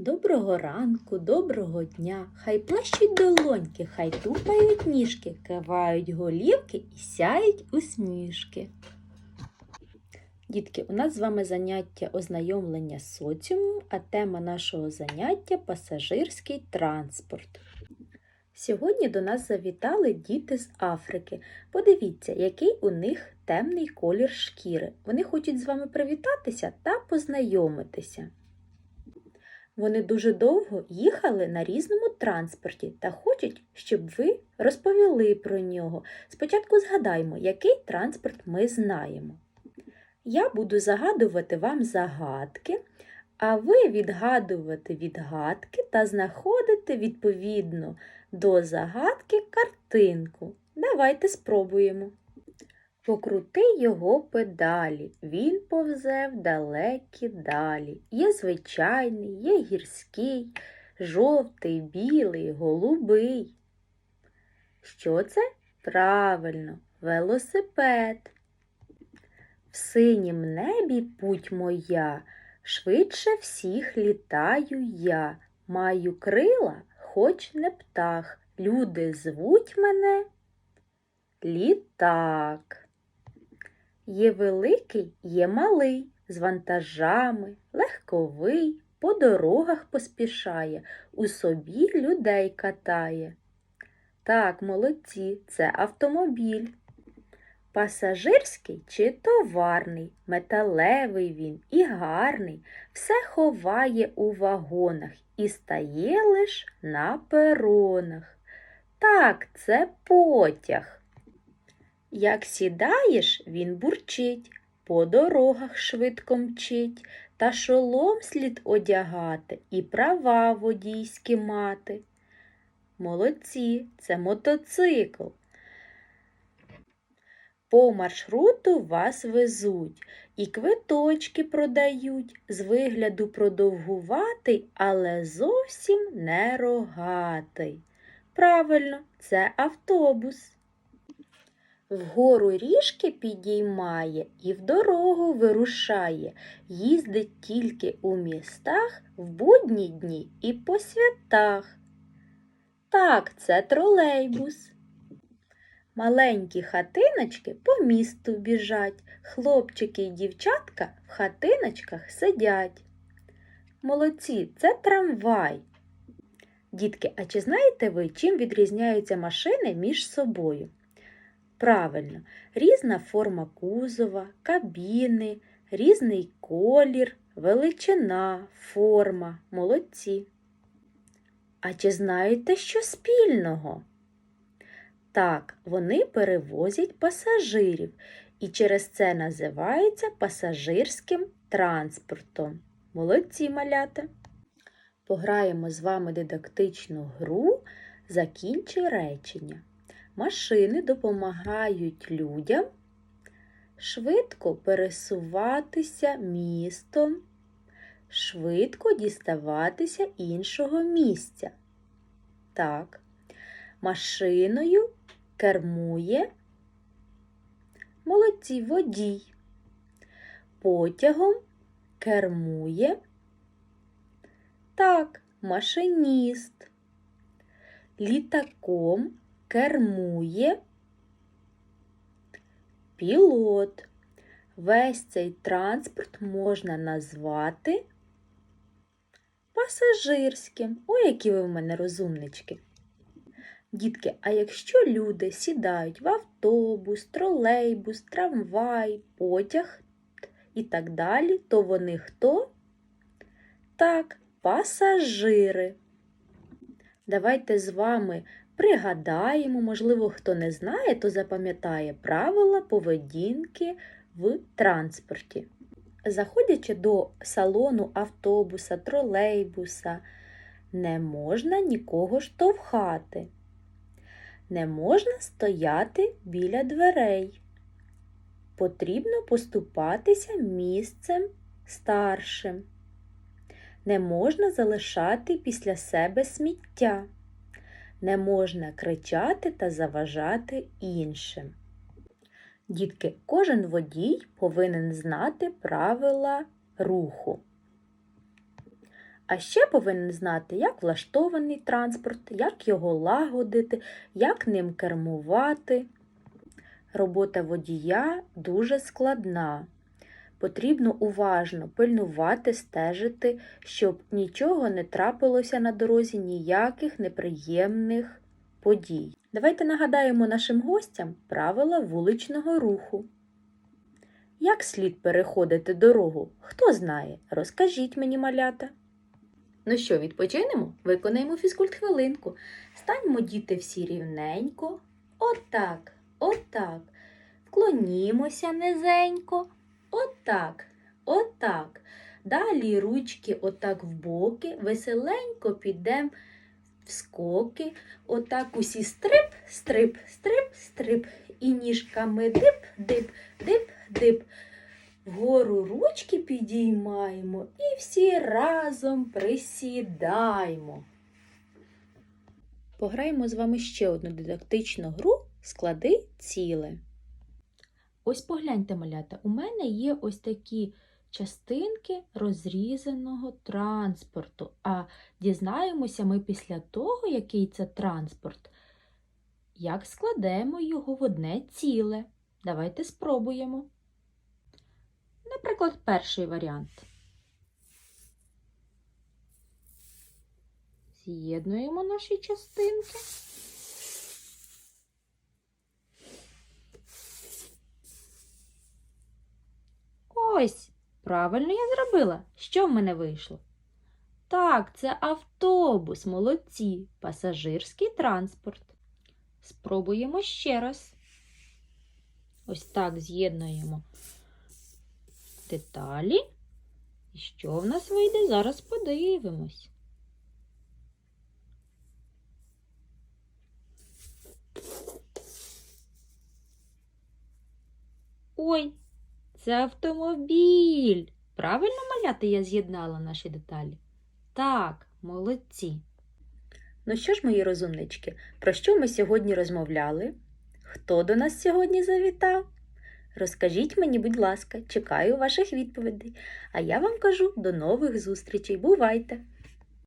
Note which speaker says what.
Speaker 1: Доброго ранку, доброго дня, хай плещуть долоньки, хай тупають ніжки, кивають голівки і сяють усмішки. Дітки, у нас з вами заняття ознайомлення з соціумом, а тема нашого заняття пасажирський транспорт. Сьогодні до нас завітали діти з Африки. Подивіться, який у них темний колір шкіри. Вони хочуть з вами привітатися та познайомитися. Вони дуже довго їхали на різному транспорті та хочуть, щоб ви розповіли про нього. Спочатку згадаймо, який транспорт ми знаємо. Я буду загадувати вам загадки, а ви відгадувати відгадки та знаходити відповідно до загадки картинку. Давайте спробуємо. Покрути його педалі, він повзе в далекі далі. Є звичайний, є гірський, жовтий, білий, голубий. Що це? Правильно, велосипед. В синім небі путь моя, швидше всіх літаю я. Маю крила, хоч не птах. Люди звуть мене літак. Є великий, є малий, з вантажами, легковий, по дорогах поспішає, у собі людей катає. Так, молодці, це автомобіль. Пасажирський чи товарний, металевий він і гарний, все ховає у вагонах і стає лиш на перонах. Так, це потяг. Як сідаєш, він бурчить, по дорогах швидко мчить, та шолом слід одягати і права водійські мати. Молодці, це мотоцикл. По маршруту вас везуть і квиточки продають, з вигляду продовгуватий, але зовсім не рогатий. Правильно, це автобус. Вгору ріжки підіймає і в дорогу вирушає, їздить тільки у містах в будні дні і по святах. Так, це тролейбус. Маленькі хатиночки по місту біжать, хлопчики й дівчатка в хатиночках сидять. Молодці, це трамвай. Дітки, а чи знаєте ви, чим відрізняються машини між собою? Правильно, різна форма кузова, кабіни, різний колір, величина, форма, молодці. А чи знаєте, що спільного? Так, вони перевозять пасажирів і через це називаються пасажирським транспортом. Молодці малята! Пограємо з вами дидактичну гру Закінчи речення. Машини допомагають людям швидко пересуватися містом, швидко діставатися іншого місця. Так, машиною кермує молодці водій. Потягом кермує так, машиніст. Літаком кермує пілот. Весь цей транспорт можна назвати пасажирським. Ой, які ви в мене розумнички. Дітки, а якщо люди сідають в автобус, тролейбус, трамвай, потяг і так далі, то вони хто? Так, пасажири. Давайте з вами пригадаємо, можливо, хто не знає, то запам'ятає правила поведінки в транспорті. Заходячи до салону автобуса, тролейбуса, не можна нікого штовхати. Не можна стояти біля дверей. Потрібно поступатися місцем старшим. Не можна залишати після себе сміття. Не можна кричати та заважати іншим. Дітки, кожен водій повинен знати правила руху. А ще повинен знати, як влаштований транспорт, як його лагодити, як ним кермувати. Робота водія дуже складна. Потрібно уважно пильнувати, стежити, щоб нічого не трапилося на дорозі, ніяких неприємних подій. Давайте нагадаємо нашим гостям правила вуличного руху. Як слід переходити дорогу? Хто знає? Розкажіть мені, малята. Ну що, відпочинемо? Виконаємо фізкульт хвилинку. Станьмо діти всі рівненько. Отак, отак. Вклонімося низенько. Отак, отак. Далі ручки отак в боки, веселенько підемо в скоки. Отак усі стрип, стрип, стрип, стрип. І ніжками дип, дип, дип, дип. Вгору ручки підіймаємо і всі разом присідаємо. Пограємо з вами ще одну дидактичну гру Склади ціле. Ось погляньте, малята, у мене є ось такі частинки розрізаного транспорту. А дізнаємося ми після того, який це транспорт, як складемо його в одне ціле. Давайте спробуємо. Наприклад, перший варіант. З'єднуємо наші частинки. Ось, правильно я зробила. Що в мене вийшло? Так, це автобус, молодці, пасажирський транспорт. Спробуємо ще раз. Ось так з'єднуємо деталі. І що в нас вийде? Зараз подивимось. Ой, це автомобіль. Правильно маляти я з'єднала наші деталі? Так, молодці. Ну що ж, мої розумнички, про що ми сьогодні розмовляли? Хто до нас сьогодні завітав? Розкажіть мені, будь ласка, чекаю ваших відповідей. А я вам кажу до нових зустрічей. Бувайте!